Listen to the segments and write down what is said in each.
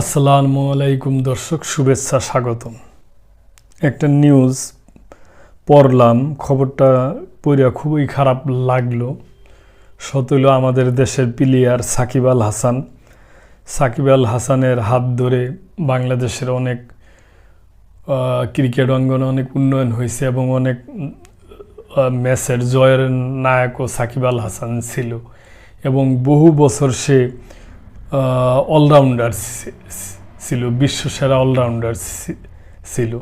আসসালামু আলাইকুম দর্শক, শুভেচ্ছা, স্বাগতম। একটা নিউজ পড়লাম, খবরটা পড়িয়া খুবই খারাপ লাগল। সত হইল আমাদের দেশের প্লেয়ার সাকিব আল হাসান। সাকিব আল হাসানের হাত ধরে বাংলাদেশের অনেক ক্রিকেট অঙ্গনে অনেক উন্নয়ন হয়েছে এবং অনেক ম্যাচের জয়ের নায়কও সাকিব আল হাসান ছিল। এবং বহু বছর সে অলরাউন্ডার ছিল, বিশ্বসেরা অলরাউন্ডার ছিল।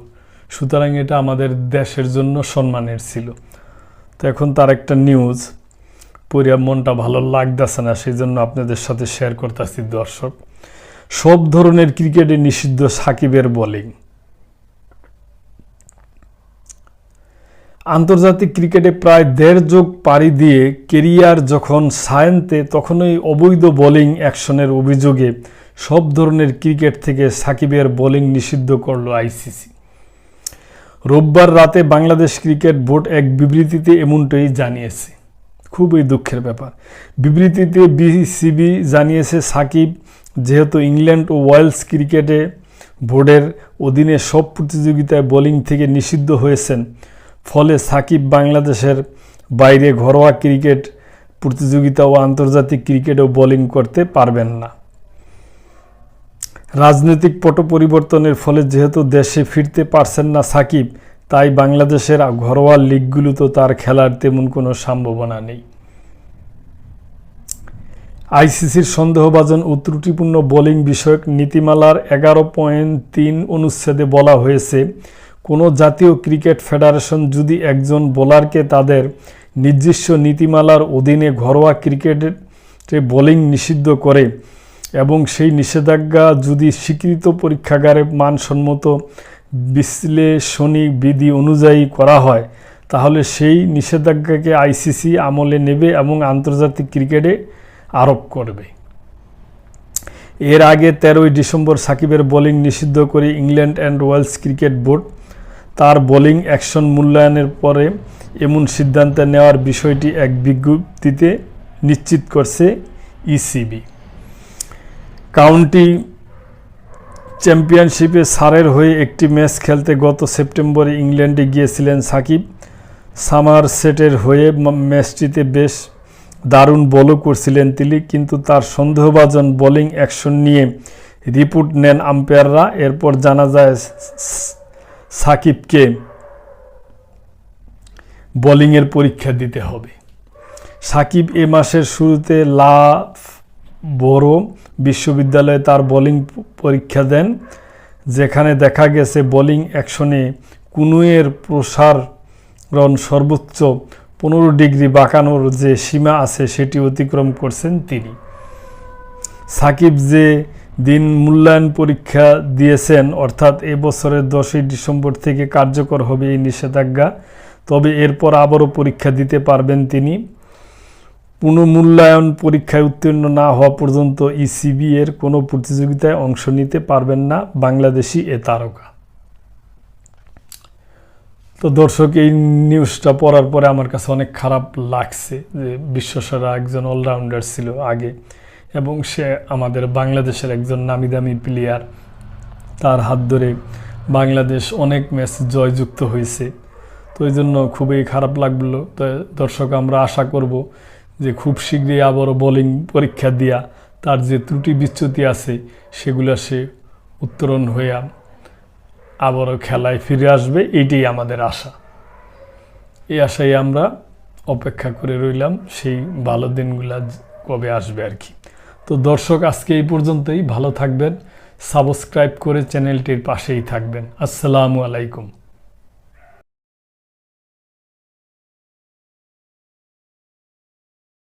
সুতরাং এটা আমাদের দেশের জন্য সম্মানের ছিল। তো এখন তার একটা নিউজ পড়িয়া মনটা ভালো লাগতেছে না সেই জন্য আপনাদের সাথে শেয়ার করতেছি দর্শক। সব ধরনের ক্রিকেটে নিষিদ্ধ সাকিবের বোলিং আন্তর্জাতিক ক্রিকেটে প্রায় দেড় যোগ পাড়ি দিয়ে কেরিয়ার যখন সায়েন্তে, তখনই অবৈধ বোলিং অ্যাকশনের অভিযোগে সব ধরনের ক্রিকেট থেকে সাকিবের বোলিং নিষিদ্ধ করল আইসিসি। রোববার রাতে বাংলাদেশ ক্রিকেট বোর্ড এক বিবৃতিতে এমনটাই জানিয়েছে। খুবই দুঃখের ব্যাপার। বিবৃতিতে বিসিবি জানিয়েছে, সাকিব যেহেতু ইংল্যান্ড ও ওয়েলস ক্রিকেটে বোর্ডের অধীনে সব প্রতিযোগিতায় বোলিং থেকে নিষিদ্ধ হয়েছেন ফলে সাকিব বাংলাদেশের বাইরে ঘরোয়া ক্রিকেট প্রতিযোগিতা ও আন্তর্জাতিক ক্রিকেটেও বোলিং করতে পারবেন না। রাজনৈতিক পট পরিবর্তনের ফলে যেহেতু দেশে ফিরতে পারছেন না সাকিব, তাই বাংলাদেশের ঘরোয়া লিগগুলোতে তার খেলার তেমন কোনো সম্ভাবনা নেই। আইসিসির সন্দেহভাজন ও ত্রুটিপূর্ণ বোলিং বিষয়ক নীতিমালার এগারো পয়েন্ট তিন অনুচ্ছেদে বলা হয়েছে, কোনো জাতীয় ক্রিকেট ফেডারেশন যদি একজন বোলারকে তাদের নির্দিষ্ট নীতিমালার অধীনে ঘরোয়া ক্রিকেটে বোলিং নিষিদ্ধ করে এবং সেই নিষেধাজ্ঞা যদি স্বীকৃত পরীক্ষাগারে মানসম্মত বিশ্লেষণী বিধি অনুযায়ী করা হয়, তাহলে সেই নিষেধাজ্ঞাকে আইসিসি আমলে নেবে এবং আন্তর্জাতিক ক্রিকেটে আরোপ করবে। এর আগে তেরোই ডিসেম্বর সাকিবের বোলিং নিষিদ্ধ করে England and Wales cricket board তার বোলিং অ্যাকশন মূল্যায়নের পরে এমন সিদ্ধান্ত নেওয়ার বিষয়টি এক বিজ্ঞপ্তিতে নিশ্চিত করছে ইসিবি। কাউন্টি চ্যাম্পিয়নশিপে সারের হয়ে একটি ম্যাচ খেলতে গত সেপ্টেম্বরে ইংল্যান্ডে গিয়েছিলেন সাকিব। সামার সেটের হয়ে ম্যাচটিতে বেশ দারুণ বলও করছিলেন তিনি, কিন্তু তার সন্দেহভাজন বোলিং অ্যাকশন নিয়ে রিপোর্ট নেন আম্পায়াররা। এরপর জানা যায় সাকিবকে বোলিংয়ের পরীক্ষা দিতে হবে। সাকিব এ মাসের শুরুতে লা বড় বিশ্ববিদ্যালয়ে তার বোলিং পরীক্ষা দেন, যেখানে দেখা গেছে বোলিং অ্যাকশনে কুনুয়ের প্রসারণ সর্বোচ্চ পনেরো ডিগ্রি বাঁকানোর যে সীমা আছে সেটি অতিক্রম করছেন তিনি। সাকিব যে দিন মূল্যায়ন পরীক্ষা দিয়েছেন, অর্থাৎ এ বছরের দশই ডিসেম্বর থেকে কার্যকর হবে এই নিষেধাজ্ঞা, তবে এরপর আবারও পরীক্ষা দিতে পারবেন তিনি। পুনঃমূল্যায়ন পরীক্ষায় উত্তীর্ণ না হওয়া পর্যন্ত ইসিবি এর কোনো প্রতিযোগিতায় অংশ নিতে পারবেন না বাংলাদেশি এ তারকা। তো দর্শক, এই নিউজটা পড়ার পরে আমার কাছে অনেক খারাপ লাগছে যে বিশ্বসেরা একজন অলরাউন্ডার ছিল আগে এবং সে আমাদের বাংলাদেশের একজন নামি দামি প্লেয়ার তার হাত ধরে বাংলাদেশ অনেক ম্যাচ জয়যুক্ত হয়েছে। তো এই জন্য খুবই খারাপ লাগল। তো দর্শক, আমরা আশা করব যে খুব শীঘ্রই আবারও বোলিং পরীক্ষা দিয়া তার যে ত্রুটি বিচ্যুতি আছে, সেগুলো সে উত্তরণ হইয়া আবারও খেলায় ফিরে আসবে এইটাই আমাদের আশা। এই আশাই আমরা অপেক্ষা করে রইলাম, সেই ভালো দিনগুলা কবে আসবে আর কি। তো দর্শক, আজকে এই পর্যন্তই। ভালো থাকবেন, সাবস্ক্রাইব করে চ্যানেলটির পাশেই থাকবেন। আসসালামু আলাইকুম।